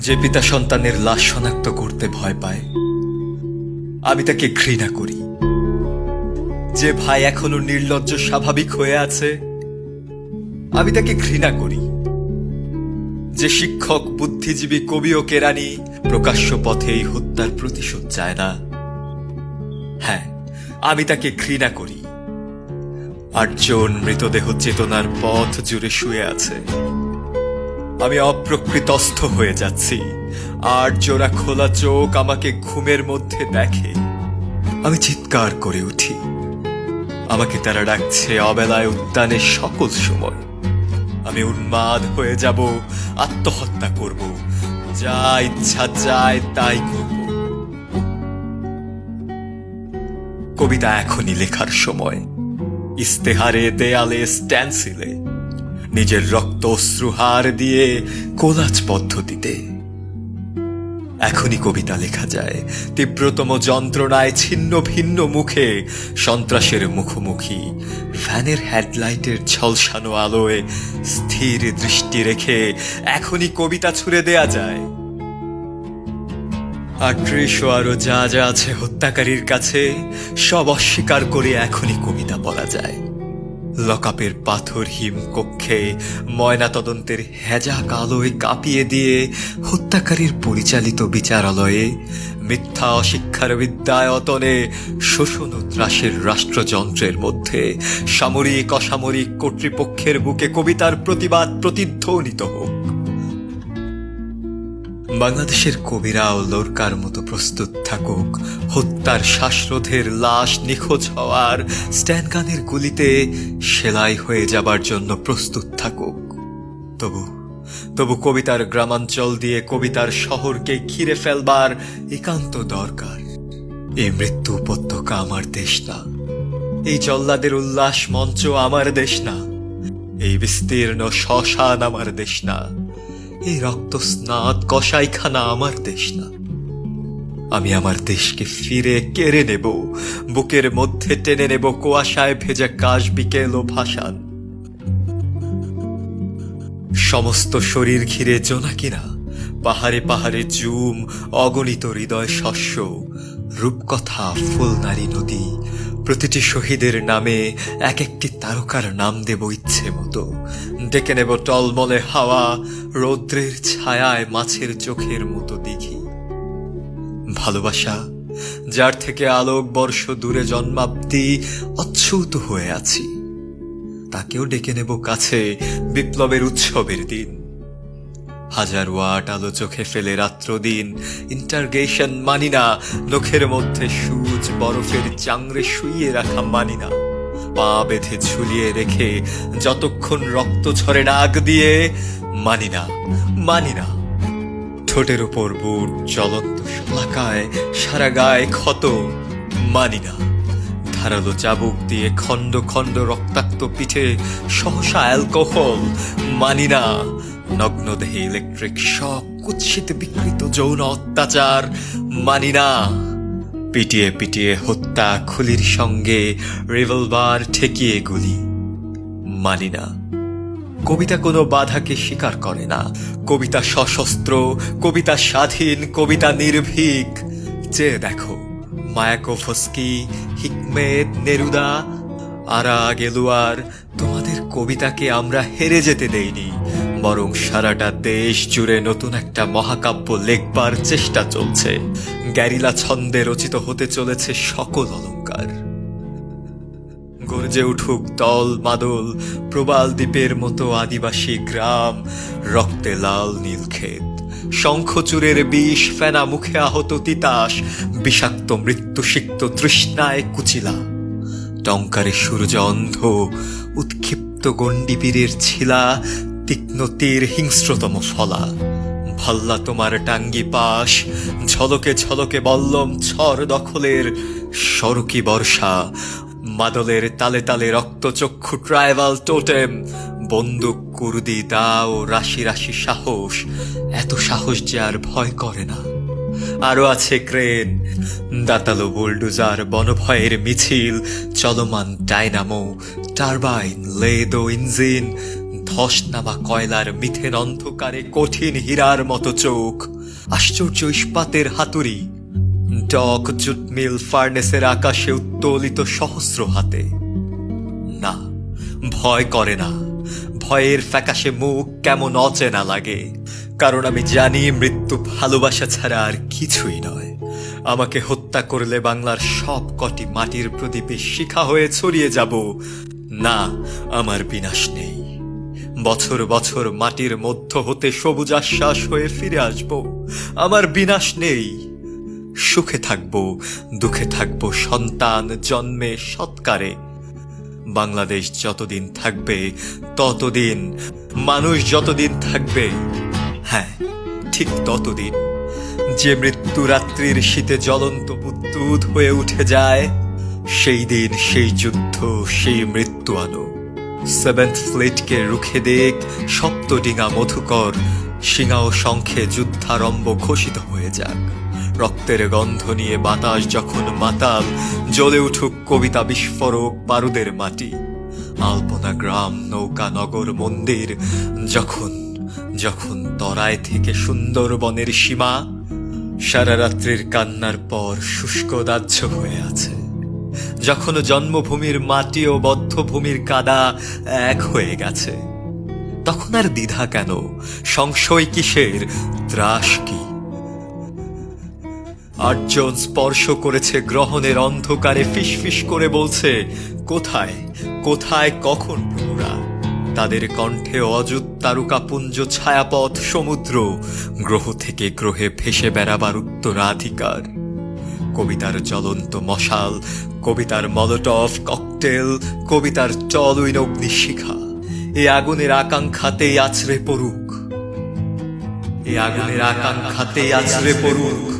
যে পিতা সন্তানের লাশ শনাক্ত করতে ভয় পায়, আমি তাকে ঘৃণা করি। যে ভাই এখনও নির্লজ্জ স্বাভাবিক হয়ে আছে, আমি তাকে ঘৃণা করি। যে শিক্ষক, বুদ্ধিজীবী, কবি ও কেরানি প্রকাশ্য পথে এই হত্যার প্রতিশোধ চায় না। হ্যাঁ আমি তাকে ঘৃণা করি। আটজন মৃতদেহ চেতনার পথ জুড়ে শুয়ে আছে। আমি অপ্রকৃতস্থ হয়ে যাচ্ছি। আর জোড়া খোলা চোখ আমাকে ঘুমের মধ্যে দেখে। আমি চিৎকার করে উঠি। আমাকে তারা ডাকছে অবেলায় উদ্যানের সকল সময়। আমি উন্মাদ হয়ে যাব, আত্মহত্যা করব। যা ইচ্ছা চায় তাই করব। কবিতা এখনই লেখার সময়। ইস্তেহারে দেয়ালে স্ট্যান্সিলে নিজের রক্ত অশ্রুহার দিয়ে কোলাজ পদ্ধতিতে। এখনই কবিতা লেখা যায়। তীব্রতম যন্ত্রণায় ছিন্ন ভিন্ন মুখে সন্ত্রাসের মুখোমুখি, ফ্যানের হেডলাইটের ঝলসানো আলোয় স্থির দৃষ্টি রেখে এখনই কবিতা ছুড়ে দেয়া যায়। আটত্রিশ আরও যা যা আছে হত্যাকারীর কাছে, সব অস্বীকার করে এখনই কবিতা বলা যায়। লকাপের পাথর হিম কক্ষে ময়নাতদন্তের হেজা কালোয় কাঁপিয়ে দিয়ে হত্যাকারীর পরিচালিত বিচারালয়ে মিথ্যা অশিক্ষার বিদ্যায়তনে শোষণ ও ত্রাসের রাষ্ট্রযন্ত্রের মধ্যে সামরিক অসামরিক কর্তৃপক্ষের বুকে কবিতার প্রতিবাদ প্রতিধ্বনিত হোক। বাংলাদেশের কবিরাও লোরকার মতো প্রস্তুত থাকুক। হত্যার শ্বাসরোধের লাশ নিখোঁজ হওয়ার স্ট্যানগানের গুলিতে সেলাই হয়ে যাবার জন্য প্রস্তুত থাকুক। তবু তবু কবিতার গ্রামাঞ্চল দিয়ে কবিতার শহরকে ঘিরে ফেলবার একান্ত দরকার। এই মৃত্যু উপত্যকা আমার দেশ না। এই জল্লাদের উল্লাস মঞ্চ আমার দেশ না। এই বিস্তীর্ণ শ্মশান আমার দেশ না। এই রক্ত স্নাত কষাইখানা আমার দেশ না। আমি আমার দেশকে ফিরে কেড়ে নেব, বুকের মধ্যে টেনে নেব কুয়াশায় ভেজা কাশ বিকেল ও ভাসান সমস্ত শরীর ঘিরে জোনাকিরা, পাহাড়ে পাহাড়ে জুম অগণিত হৃদয় শস্য রূপকথা ফুলনারী নদী, প্রতিটি শহীদের নামে এক একটি তারকার নাম দেব ইচ্ছে মতো। ডেকে নেব টলমলে হাওয়া, রৌদ্রের ছায়ায় মাছের চোখের মতো দিঘি। ভালোবাসা, যার থেকে আলোক বর্ষ দূরে জন্মাব্দি, অচ্ছুত হয়ে আছি। তাকেও ডেকে নেব কাছে বিপ্লবের উৎসবের দিন। হাজার ওয়াট আলো চোখে ফেলে রাত্র দিন ইন্টারগেশন মানি না, লোকের মধ্যে সূচ বরফের চাংড়ে শুইয়ে রাখা মানি না। পা বেঁধে ঝুলিয়ে রেখে যতক্ষণ রক্ত ছড়ে নাক দিয়ে মানি না মানি না। ঠোঁটের উপর বুট জ্বলন্ত শলাকায়, সারা গায়ে ক্ষত, মানি না। ধারালো চাবুক দিয়ে খণ্ড খণ্ড রক্তাক্ত পিঠে, সহসা অ্যালকোহল মানি না। নগ্ন দেহে ইলেকট্রিক শক, কুৎসিত বিকৃত যৌন অত্যাচার, মানি না। পিটিয়ে পিটিয়ে হত্যা খুলির সঙ্গে রিভলভার ঠেকিয়ে গুলি, মানি না। কবিতা কোনো বাধাকে স্বীকার করে না। কবিতা সশস্ত্র, কবিতা স্বাধীন, কবিতা নির্ভীক। চেয়ে দেখো মায়াকোফস্কি হিকমেত, নেরুদা, আরা গেলুয়ার, তোমাদের কবিতাকে আমরা হেরে যেতে দেইনি। বরং সারাটা দেশ জুড়ে নতুন একটা মহাকাব্য লেখবার চেষ্টা চলছে। গ্যারিলা ছন্দে রচিত হতে চলেছে সকল অলংকার গর্জে উঠুক দল মাদল, প্রবাল দ্বীপের মতো আদিবাসী গ্রাম, রক্তে লাল নীল ক্ষেত। শঙ্খচূড়ের বিষ ফেনা মুখে আহত তিতাস, বিষাক্ত মৃত্যু সিক্ত তৃষ্ণায় কুচিলা। টঙ্কারে সূর্য অন্ধ, উৎক্ষিপ্ত গণ্ডিবীরের ছিলা তীক্ষ্ণ তীর হিংস্রতম ফলা। ভাল্লা তোমার টাঙ্গি পাশ, ঝলকে ঝলকে বল্লম ছর দখলের সরকি বর্ষা। মাদলের তালে তালে রক্তচক্ষু ট্রাইবাল টোটেম, বন্দুক, কুর্দি, দাও, রাশি রাশি সাহস, এত সাহস যে আর ভয় করে না। আরও আছে ক্রেন, দাতালো বুলডুজার বনভয়ের মিছিল, চলমান ডাইনামো, টারবাইন, লেদো ইঞ্জিন ধস নামা কয়লার মিথের অন্ধকারে কঠিন হীরার মতো চোখ। আশ্চর্য ইস্পাতের হাতুড়ি, ডক জুটমিল ফার্নেসের আকাশে উত্তোলিত সহস্র হাতে। না, ভয় করে না। ভয়ের ফ্যাকাশে মুখ কেমন অচেনা লাগে। কারণ আমি জানি মৃত্যু ভালোবাসা ছাড়া আর কিছুই নয়। আমাকে হত্যা করলে বাংলার সব কটি মাটির প্রদীপে শিখা হয়ে ছড়িয়ে যাব। না, আমার বিনাশ নেই। বছর বছর মাটির মধ্য হতে সবুজ আশ্বাস হয়ে ফিরে আসব। আমার বিনাশ নেই। সুখে থাকব, দুঃখে থাকব সন্তান জন্মে সৎকারে। বাংলাদেশ যতদিন থাকবে, ততদিন, মানুষ যতদিন থাকবে হ্যাঁ ঠিক ততদিন। যে মৃত্যু রাত্রির শীতে জ্বলন্ত বুদ্বুদ হয়ে উঠে যায়, সেই দিন, সেই যুদ্ধ, সেই মৃত্যু আলো। সেভেন্থ ফ্লিটকে রুখে দেখ সপ্তডিঙা মধুকর সিঙা ও শঙ্খে যুদ্ধারম্ভ ঘোষিত হয়ে যাক। রক্তের গন্ধ নিয়ে বাতাস যখন মাতাল, জ্বলে উঠুক কবিতা বিস্ফোরক বারুদের মাটি। আলপনা গ্রাম, নৌকা, নগর, মন্দির, যখন যখন তরায় থেকে সুন্দরবনের সীমা সারা রাত্রির কান্নার পর শুষ্ক দাহ্য হয়ে আছে। যখন জন্মভূমির মাটি ও বদ্ধভূমির কাদা এক হয়ে গেছে, তখন আর দ্বিধা কেন? সংশয় কিসের? ত্রাস কি? আটজন স্পর্শ করেছে গ্রহণের অন্ধকারে, ফিসফিস করে বলছে, কোথায়? কোথায়, কখন প্রভুরা তাদের কণ্ঠে অযুত তারকাপুঞ্জ ছায়াপথ সমুদ্র, গ্রহ থেকে গ্রহে ভেসে বেড়াবার উত্তরাধিকার। কবিতার জ্বলন্ত মশাল, কবিতার মলটফ ককটেল, কবিতার চলইন অগ্নিশিখা। এ আগুনের আকাঙ্ক্ষাতেই আছড়ে পড়ুক। এ আগুনের আকাঙ্ক্ষাতেই আছড়ে পড়ুক।